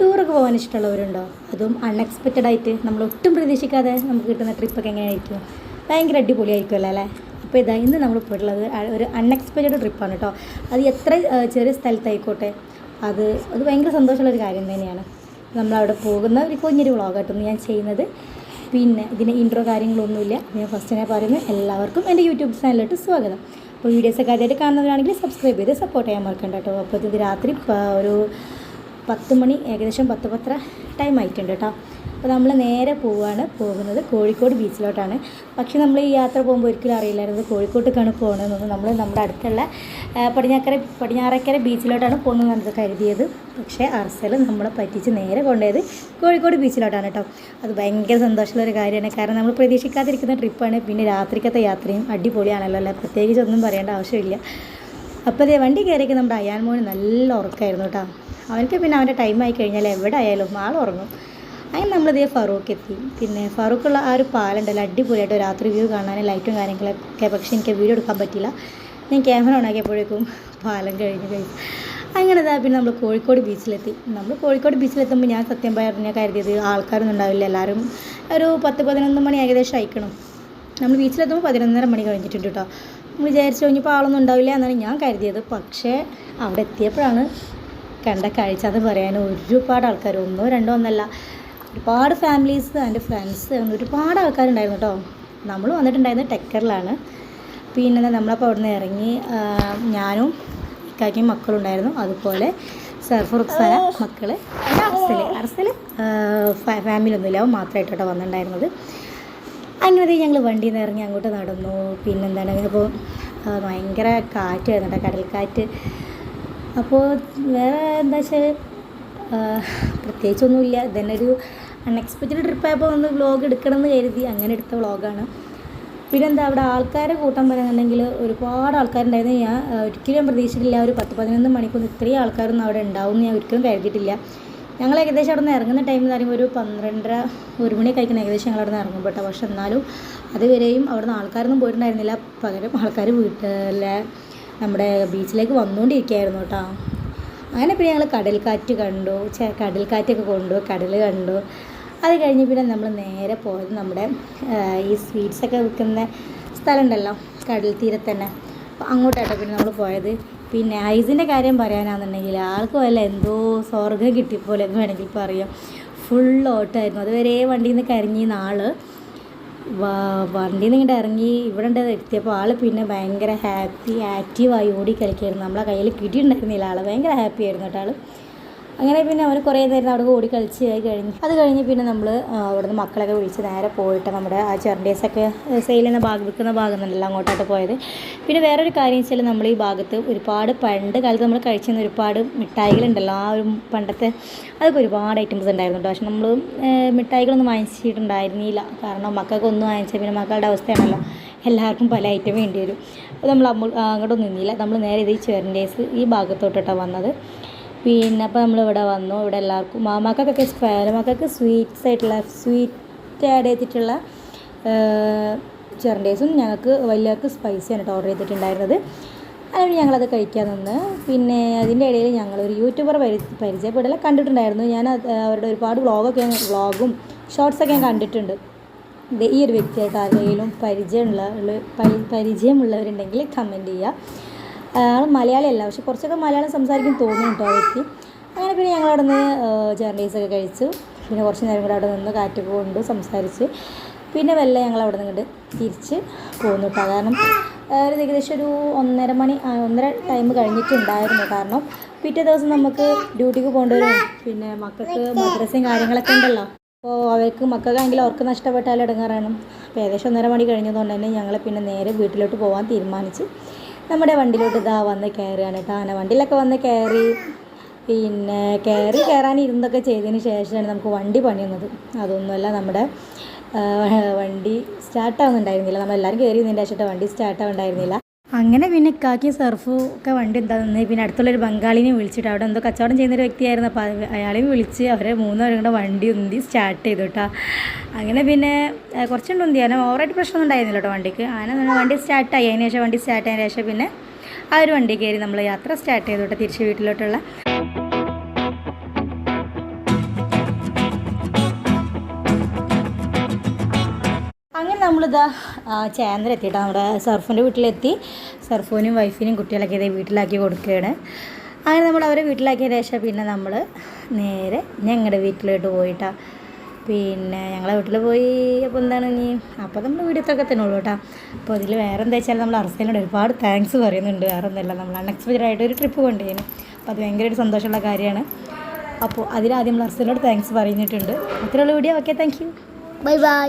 ടൂറൊക്കെ പോകാൻ ഇഷ്ടമുള്ളവരുണ്ടോ? അതും അൺഎക്സ്പെക്റ്റഡ് ആയിട്ട് നമ്മൾ ഒട്ടും പ്രതീക്ഷിക്കാതെ നമുക്ക് കിട്ടുന്ന ട്രിപ്പൊക്കെ എങ്ങനെയായിരിക്കും? ഭയങ്കര അടിപൊളിയായിരിക്കുമല്ലോ അല്ലേ? അപ്പോൾ ഇതാ ഇന്ന് നമ്മൾ പോയിട്ടുള്ളത് ഒരു അൺഎക്സ്പെക്റ്റഡ് ട്രിപ്പാണ് കേട്ടോ. അത് എത്ര ചെറിയ സ്ഥലത്തായിക്കോട്ടെ. അത് അത് ഭയങ്കര സന്തോഷമുള്ളൊരു കാര്യം തന്നെയാണ്. നമ്മളവിടെ പോകുന്ന ഒരു കുഞ്ഞൊരു വ്ളോഗായിട്ടൊന്ന് ഞാൻ ചെയ്യുന്നത്. പിന്നെ ഇതിന് ഇൻട്രോ കാര്യങ്ങളൊന്നുമില്ല. ഞാൻ ഫസ്റ്റ് തന്നെ പറയുന്നത് എല്ലാവർക്കും എന്റെ യൂട്യൂബ് ചാനലിലോട്ട് സ്വാഗതം. അപ്പോൾ വീഡിയോസൊക്കെ ആദ്യമായിട്ട് കാണുന്നവരാണെങ്കിൽ സബ്സ്ക്രൈബ് ചെയ്ത് സപ്പോർട്ട് ചെയ്യാൻ മറക്കണ്ട കേട്ടോ. അപ്പോൾ ഇത് രാത്രി ഒരു പത്ത് മണി ഏകദേശം പത്ത് പത്ര ടൈം ആയിട്ടുണ്ട് കേട്ടോ അപ്പോൾ നമ്മൾ നേരെ പോവുകയാണ് പോകുന്നത് കോഴിക്കോട് ബീച്ചിലോട്ടാണ്. പക്ഷേ നമ്മൾ ഈ യാത്ര പോകുമ്പോൾ ഒരിക്കലും അറിയില്ലായിരുന്നു കോഴിക്കോട്ടേക്കാണ് പോകുന്നതെന്നൊന്നും നമ്മൾ നമ്മുടെ അടുത്തുള്ള പടിഞ്ഞാക്കര പടിഞ്ഞാറക്കര ബീച്ചിലോട്ടാണ് പോകുന്നതെന്ന് കരുതിയത്. പക്ഷേ അർസൽ നമ്മളെ പറ്റിച്ച് നേരെ കൊണ്ടുപോയത് കോഴിക്കോട് ബീച്ചിലോട്ടാണ് കേട്ടോ അത് ഭയങ്കര സന്തോഷമുള്ള ഒരു കാര്യമാണ്. കാരണം നമ്മൾ പ്രതീക്ഷിക്കാതിരിക്കുന്ന ട്രിപ്പാണ്. പിന്നെ രാത്രിക്കത്തെ യാത്രയും അടിപൊളിയാണല്ലോ അല്ലേ? പ്രത്യേകിച്ച് ഒന്നും പറയേണ്ട ആവശ്യമില്ല. അപ്പോൾ അതേ വണ്ടി കയറിയൊക്കെ നമ്മുടെ അയാൻ മോന് നല്ല ഉറക്കമായിരുന്നു കേട്ടോ അവനക്ക് പിന്നെ അവന്റെ ടൈം ആയി കഴിഞ്ഞാൽ എവിടെ ആയാലും ആൾ ഉറങ്ങും. അങ്ങനെ നമ്മളിതേ ഫറൂഖ് എത്തി. പിന്നെ ഫറൂഖുള്ള ആ ഒരു പാലുണ്ടല്ലോ അടിപൊളിയായിട്ട് രാത്രി വ്യൂ കാണാൻ ലൈറ്റും കാര്യങ്ങളൊക്കെ. പക്ഷേ എനിക്ക് വീഡിയോ എടുക്കാൻ പറ്റില്ല ഞാൻ ക്യാമറ ഓണാക്കിയപ്പോഴേക്കും പാലം കഴിഞ്ഞ് കഴിഞ്ഞു അങ്ങനെ ഇതാ പിന്നെ നമ്മൾ കോഴിക്കോട് ബീച്ചിലെത്തി നമ്മൾ കോഴിക്കോട് ബീച്ചിലെത്തുമ്പോൾ ഞാൻ സത്യം പറഞ്ഞാൽ കരുതിയത് ആൾക്കാരൊന്നും ഉണ്ടാവില്ല. എല്ലാവരും ഒരു പത്ത് പതിനൊന്ന് മണി ഏകദേശം അയക്കണം നമ്മൾ ബീച്ചിലെത്തുമ്പോൾ പതിനൊന്നര മണി കഴിഞ്ഞിട്ടുണ്ട് കേട്ടോ. നമ്മൾ വിചാരിച്ചു കഴിഞ്ഞപ്പോൾ ആളൊന്നും ഉണ്ടാവില്ല എന്നാണ് ഞാൻ കരുതിയത്. പക്ഷേ അവിടെ എത്തിയപ്പോഴാണ് കണ്ട കാഴ്ച എന്ന് പറയാൻ ഒരുപാട് ആൾക്കാർ ഒന്നോ രണ്ടോ ഒന്നല്ല. ഒരുപാട് ഫാമിലീസ് എന്റെ ഫ്രണ്ട്സ് അങ്ങനെ ഒരുപാട് ആൾക്കാരുണ്ടായിരുന്നു കേട്ടോ. നമ്മൾ വന്നിട്ടുണ്ടായിരുന്നത് ടെക്കറിലാണ്. പിന്നെ നമ്മളപ്പോൾ അവിടെ നിന്ന് ഇറങ്ങി ഞാനും ഇക്കാക്കിയും മക്കളുണ്ടായിരുന്നു അതുപോലെ സർഫുറുഖ്സാന മക്കൾ അർസൽ അർസൽ ഫാമിലി ഒന്നുമില്ല. അവൻ മാത്രമായിട്ട് വന്നിട്ടുണ്ടായിരുന്നത്. അങ്ങനെ ഞങ്ങൾ വണ്ടിയിൽ നിന്ന് ഇറങ്ങി അങ്ങോട്ട് നടന്നു. പിന്നെന്താണ് അപ്പോൾ ഭയങ്കര കാറ്റായിരുന്നു കേട്ടോ കടൽക്കാറ്റ്. അപ്പോൾ വേറെ എന്താ വെച്ചാൽ പ്രത്യേകിച്ചൊന്നുമില്ല. ഇതന്നെ ഒരു അൺഎക്സ്പെക്റ്റഡ് ട്രിപ്പായപ്പോൾ ഒന്ന് വ്ളോഗ് എടുക്കണം എന്ന് കരുതി അങ്ങനെ എടുത്ത വ്ളോഗാണ് പിന്നെന്താ അവിടെ ആൾക്കാരെ കൂട്ടം പറയുന്നുണ്ടെങ്കിൽ ഒരുപാട് ആൾക്കാരുണ്ടായിരുന്നു. ഞാൻ ഒരിക്കലും പ്രതീക്ഷിച്ചിട്ടില്ല. ഒരു പത്ത് പതിനൊന്ന് മണിക്കൂർ ഇത്രയും ആൾക്കാരൊന്നും അവിടെ ഉണ്ടാവും ഞാൻ ഒരിക്കലും കരുതിയിട്ടില്ല. ഞങ്ങൾ ഏകദേശം അവിടെ നിന്ന് ഇറങ്ങുന്ന ടൈം എന്ന് പറയുമ്പോൾ ഒരു പന്ത്രണ്ടര ഒരു മണി കഴിക്കണം ഏകദേശം ഞങ്ങൾ അവിടെ നിന്ന് ഇറങ്ങും കേട്ടോ. പക്ഷെ എന്നാലും അതുവരെയും അവിടെ നിന്ന് ആൾക്കാരൊന്നും പോയിട്ടുണ്ടായിരുന്നില്ല. പകരം ആൾക്കാർ വീട്ടിലെ നമ്മുടെ ബീച്ചിലേക്ക് വന്നുകൊണ്ടിരിക്കുകയായിരുന്നു കേട്ടോ അങ്ങനെ പിന്നെ ഞങ്ങൾ കടൽക്കാറ്റ് കണ്ടു കടൽക്കാറ്റൊക്കെ കൊണ്ടു കടൽ കണ്ടു. അത് കഴിഞ്ഞ് പിന്നെ നമ്മൾ നേരെ പോയത് നമ്മുടെ ഈ സ്വീറ്റ്സൊക്കെ വിൽക്കുന്ന സ്ഥലമുണ്ടല്ലോ കടൽ തീരത്തന്നെ അപ്പോൾ അങ്ങോട്ടാട്ടോ പിന്നെ നമ്മൾ പോയത്. പിന്നെ ഐസിന്റെ കാര്യം പറയാനാണെന്നുണ്ടെങ്കിൽ ആൾക്ക് വല്ല എന്തോ സ്വർഗം കിട്ടിയപ്പോലെ എന്ന് വേണമെങ്കിൽ പറയാം. ഫുൾ ഓട്ടമായിരുന്നു. അതുവരെ വണ്ടിയിൽ നിന്ന് കരിഞ്ഞ നാൾ വണ്ടിയിൽ നിന്ന് ഇങ്ങോട്ട് ഇറങ്ങി ഇവിടെ എത്തിയപ്പോൾ ആൾ പിന്നെ ഭയങ്കര ഹാപ്പി ആക്റ്റീവായി ഓടി കളിക്കായിരുന്നു. നമ്മളെ കയ്യിൽ കിട്ടിയിട്ടുണ്ടായിരുന്നില്ല ആൾ ഭയങ്കര ഹാപ്പി ആയിരുന്നു കേട്ടോ ആൾ അങ്ങനെ പിന്നെ അവന് കുറേ നേരം അവിടെ ഓടി കളിച്ച് കഴിഞ്ഞ്. അത് കഴിഞ്ഞ് പിന്നെ നമ്മൾ അവിടുന്ന് മക്കളൊക്കെ വിളിച്ച് നേരെ പോയിട്ട് നമ്മുടെ ആ ചെറുണ്ടേസൊക്കെ സെയിൽ ചെയ്യുന്ന ഭാഗം വിൽക്കുന്ന ഭാഗം ഉണ്ടല്ലോ അങ്ങോട്ടായിട്ട് പോയത്. പിന്നെ വേറൊരു കാര്യം വെച്ചാൽ നമ്മൾ ഈ ഭാഗത്ത് ഒരുപാട് പണ്ട് കാലത്ത് നമ്മൾ കഴിച്ചിരുന്ന ഒരുപാട് മിഠായികളുണ്ടല്ലോ ആ ഒരു പണ്ടത്തെ അതൊക്കെ ഒരുപാട് ഐറ്റംസ് ഉണ്ടായിരുന്നു പക്ഷെ നമ്മൾ മിഠായികളൊന്നും വാങ്ങിച്ചിട്ടുണ്ടായിരുന്നില്ല. കാരണം മക്കൾക്ക് ഒന്നും വാങ്ങിച്ചാൽ പിന്നെ മക്കളുടെ അവസ്ഥയാണല്ലോ. എല്ലാവർക്കും പല ഐറ്റം വേണ്ടി വരും. നമ്മൾ അങ്ങോട്ടൊന്നും നിന്നില്ല. നമ്മൾ നേരെ ഇത് ഈ ചെറിയസ് ഈ ഭാഗത്തോട്ടിട്ടാണ് വന്നത്. പിന്നെ അപ്പോൾ നമ്മൾ ഇവിടെ വന്നു. ഇവിടെ എല്ലാവർക്കും മാമാക്കൊക്കെ ഇഷ്ടമായാലും മക്കൾക്ക് സ്വീറ്റ്സ് ആയിട്ടുള്ള സ്വീറ്റ് ആഡ് ചെയ്തിട്ടുള്ള ചെറണ്ടേസും ഞങ്ങൾക്ക് വലിയവർക്ക് സ്പൈസി കേട്ടോ ഓർഡർ ചെയ്തിട്ടുണ്ടായിരുന്നത്. അതുകൊണ്ട് ഞങ്ങളത് കഴിക്കാൻ നിന്ന്. പിന്നെ അതിന്റെ ഇടയിൽ ഞങ്ങളൊരു യൂട്യൂബർ പരി കണ്ടിട്ടുണ്ടായിരുന്നു. ഞാൻ അവരുടെ ഒരുപാട് വ്ളോഗൊക്കെ വ്ളോഗും ഷോർട്സൊക്കെ ഞാൻ കണ്ടിട്ടുണ്ട്. ഈ ഒരു വ്യക്തിയായിട്ട് ആരെങ്കിലും പരിചയമുള്ള പരിചയമുള്ളവരുണ്ടെങ്കിൽ കമന്റ് ചെയ്യുക ആൾ മലയാളിയല്ല പക്ഷെ കുറച്ചൊക്കെ മലയാളം സംസാരിക്കും തോന്നുന്നു കേട്ടോ ആ വ്യക്തി. അങ്ങനെ പിന്നെ ഞങ്ങൾ അവിടെ നിന്ന് ജേർണീസൊക്കെ കഴിച്ചു. പിന്നെ കുറച്ച് നേരം കൂടെ അവിടെ നിന്ന് കാറ്റൊക്കെ കൊണ്ടു സംസാരിച്ച്. പിന്നെ വെല്ല ഞങ്ങൾ അവിടെ നിന്ന് തിരിച്ച് പോന്നു കേട്ടോ. കാരണം ഒരു ഏകദേശം ഒരു ഒന്നര മണി ഒന്നര ടൈം കഴിഞ്ഞിട്ടുണ്ടായിരുന്നു കാരണം പിറ്റേ ദിവസം നമുക്ക് ഡ്യൂട്ടിക്ക് പോകേണ്ടവരും പിന്നെ മക്കൾക്ക് മദ്രസയും കാര്യങ്ങളൊക്കെ ഉണ്ടല്ലോ. അപ്പോൾ അവർക്ക് മക്കൾക്കാണെങ്കിൽ അവർക്ക് നഷ്ടപ്പെട്ടാലും ഇടങ്ങാറാണ് അപ്പോൾ ഏകദേശം ഒന്നര മണി കഴിഞ്ഞതുകൊണ്ട് തന്നെ ഞങ്ങൾ പിന്നെ നേരെ വീട്ടിലോട്ട് പോകാൻ തീരുമാനിച്ച്. നമ്മുടെ വണ്ടിയിലോട്ട് ഇതാ വന്ന് കയറുകയാണ് കേട്ടോ. ആന വണ്ടിയിലൊക്കെ വന്ന് കയറി പിന്നെ കയറി കയറാൻ ഇരുന്നൊക്കെ ചെയ്തതിന് ശേഷമാണ് നമുക്ക് വണ്ടി പണിയുന്നത്. അതൊന്നുമല്ല നമ്മുടെ വണ്ടി സ്റ്റാർട്ടാവുന്നുണ്ടായിരുന്നില്ല നമ്മളെല്ലാവരും കയറി നിന്നിട്ട് ശേഷം വണ്ടി സ്റ്റാർട്ടാവുന്നുണ്ടായിരുന്നില്ല അങ്ങനെ പിന്നെ ഇക്കാക്കി സർഫു ഒക്കെ വണ്ടി എന്താ നിന്ന്. പിന്നെ അടുത്തുള്ളൊരു ബംഗാളിനെ വിളിച്ചിട്ട് അവിടെ എന്തോ കച്ചവടം ചെയ്യുന്നൊരു വ്യക്തിയായിരുന്നു. അപ്പോൾ അയാളെയും വിളിച്ച് അവരെ മൂന്നുപേരും കൂടെ വണ്ടി ഉന്തി സ്റ്റാർട്ട് ചെയ്തു കേട്ടോ. അങ്ങനെ പിന്നെ കുറച്ചുണ്ട് ഉന്തി. അങ്ങനെ ഓവറായിട്ട് പ്രശ്നമൊന്നും ഉണ്ടായിരുന്നില്ല കേട്ടോ വണ്ടിക്ക്. അങ്ങനെ വണ്ടി സ്റ്റാർട്ടായി. അതിന് ശേഷം വണ്ടി സ്റ്റാർട്ട് ആയതിനു ശേഷം പിന്നെ ആ ഒരു വണ്ടി കയറി നമ്മൾ യാത്ര സ്റ്റാർട്ട് ചെയ്തു കേട്ടോ തിരിച്ച് വീട്ടിലോട്ടുള്ള. നമ്മളിതാ ചേന്ദ്ര എത്തിയിട്ടോ നമ്മുടെ സർഫിന്റെ വീട്ടിലെത്തി. സർഫോനും വൈഫിനും കുട്ടികളൊക്കെ ഇതേ വീട്ടിലാക്കി കൊടുക്കുകയാണ്. അങ്ങനെ നമ്മൾ അവരെ വീട്ടിലാക്കിയ ശേഷം പിന്നെ നമ്മൾ നേരെ ഞങ്ങളുടെ വീട്ടിലോട്ട് പോയിട്ടാ. പിന്നെ ഞങ്ങളെ വീട്ടിൽ പോയി അപ്പോൾ എന്താണ് ഇനി? അപ്പോൾ നമ്മൾ വീഡിയോ ഒക്കെ തന്നെ ഉള്ളൂ കേട്ടോ. അപ്പോൾ അതിൽ വേറെ എന്താ വെച്ചാൽ നമ്മൾ അർസയിലോട് ഒരുപാട് താങ്ക്സ് പറയുന്നുണ്ട്. വേറെ ഒന്നുമില്ല നമ്മൾ അൺഎക്സ്പെക്റ്റഡ് ആയിട്ട് ഒരു ട്രിപ്പ് കൊണ്ടുപോയി അപ്പോൾ അത് ഒരു സന്തോഷമുള്ള കാര്യമാണ്. അപ്പോൾ അതിലാദ്യം നമ്മൾ അർസയിലോട് താങ്ക്സ് പറഞ്ഞിട്ടുണ്ട്. അത്രയുള്ള video okay thank you bye bye